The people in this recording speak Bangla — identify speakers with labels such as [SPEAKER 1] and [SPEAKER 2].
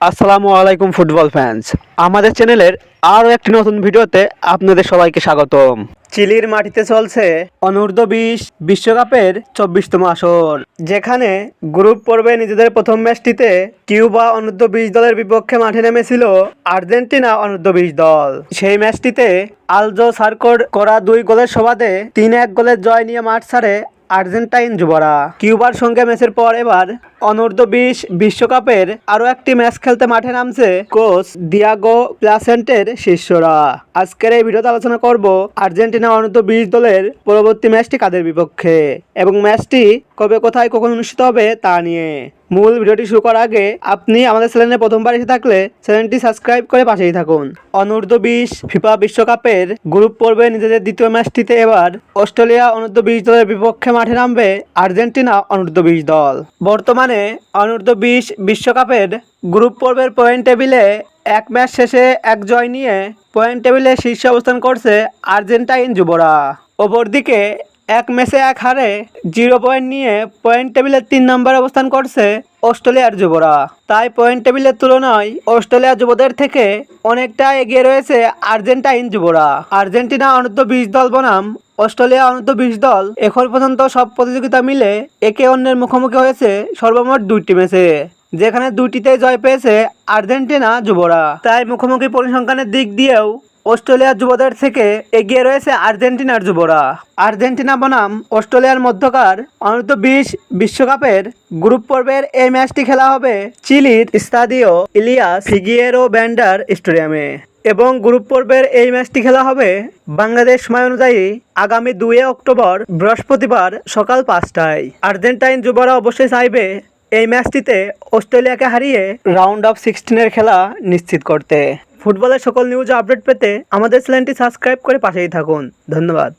[SPEAKER 1] আসসালামু আলাইকুম ফুটবল ফ্যান্স আমাদের চ্যানেলের আরও একটি নতুন ভিডিওতে আপনাদের সবাইকে স্বাগতম। চিলির মাটিতে চলছে অনূর্ধ্ব বিশ বিশ্বকাপের চব্বিশতম আসর। যেখানে গ্রুপ পর্বে নিজেদের প্রথম ম্যাচটিতে কিউবা অনূর্ধ্ব বিশ দলের বিপক্ষে মাঠে নেমেছিল আর্জেন্টিনা অনূর্ধ্ব বিশ দল। সেই ম্যাচটিতে আলজো সার্কোর করা দুই গোলের সবাদে তিন এক গোলের জয় নিয়ে মাঠ ছাড়ে আর্জেন্টাইন যুবরা। কিউবার সঙ্গে ম্যাচের পর এবার অনূর্ধ্ব বিশ বিশ্বকাপের আরও একটি ম্যাচ খেলতে মাঠে নামছে কোচ দিয়াগো প্লাসেন্টের শিষ্যরা। আজকের এই ভিডিওতে আলোচনা করব আর্জেন্টিনা অনূর্ধ্ব বিশ দলের পরবর্তী ম্যাচটি কাদের বিপক্ষে এবং ম্যাচটি কবে, কোথায়, কখন অনুষ্ঠিত হবে তা নিয়ে। মূল ভিডিওটি শুরু করার আগে আপনি আমাদের চ্যানেলে প্রথমবার এসে থাকলে চ্যানেলটি সাবস্ক্রাইব করে পাশেই থাকুন। অনূর্ধ্ব বিশ ফিফা বিশ্বকাপের গ্রুপ পর্বে নিজেদের দ্বিতীয় ম্যাচটিতে এবার অস্ট্রেলিয়া অনূর্ধ্ব বিশ দলের বিপক্ষে মাঠে নামবে আর্জেন্টিনা অনূর্ধ্ব বিশ দল। বর্তমানে অনূর্ধ্ব বিশ বিশ্বকাপের গ্রুপ পর্বের পয়েন্ট টেবিলে এক ম্যাচ শেষে এক জয় নিয়ে পয়েন্ট টেবিলে শীর্ষে অবস্থান করছে আর্জেন্টাইন যুবরা। অপরদিকে, এক ম্যাচে এক হারে জিরো পয়েন্ট নিয়ে পয়েন্ট টেবিলের তিন নম্বর অবস্থান করছে অস্ট্রেলিয়ার যুবরা। তাই পয়েন্ট টেবিলের তুলনায় অস্ট্রেলিয়া যুবদের থেকে অনেকটা এগিয়ে রয়েছে আর্জেন্টাইন যুবরা। আর্জেন্টিনা অনূর্ধ্ব বিশ দল বনাম, অস্ট্রেলিয়া অনূর্ধ্ব বিশ দল এখন পর্যন্ত সব প্রতিযোগিতা মিলে একে অন্যের মুখোমুখি হয়েছে সর্বমোট দুইটি ম্যাচে। যেখানে দুইটিতে জয় পেয়েছে আর্জেন্টিনা যুবরা। তাই মুখোমুখি পরিসংখ্যানের দিক দিয়েও অস্ট্রেলিয়ার যুবদের থেকে এগিয়ে রয়েছে আর্জেন্টিনার যুবরা। আর্জেন্টিনা বনাম অস্ট্রেলিয়ার মধ্যকার অনূর্ধ্ব বিশ বিশ্বকাপের গ্রুপ পর্বের এই ম্যাচটি খেলা হবে চিলির স্তাদিও ইলিয়াস ফিগিয়েরো ব্যান্ডার স্টেডিয়ামে। এবং গ্রুপ পর্বের এই ম্যাচটি খেলা হবে বাংলাদেশ সময় অনুযায়ী আগামী দুই অক্টোবর বৃহস্পতিবার সকাল পাঁচটায়। আর্জেন্টাইন যুবরা অবশ্যই চাইবে এই ম্যাচটিতে অস্ট্রেলিয়াকে হারিয়ে রাউন্ড অফ সিক্সটিনের খেলা নিশ্চিত করতে। ফুটবলের সকল নিউজ আপডেট পেতে আমাদের চ্যানেলটি সাবস্ক্রাইব করে পাশেই থাকুন। ধন্যবাদ।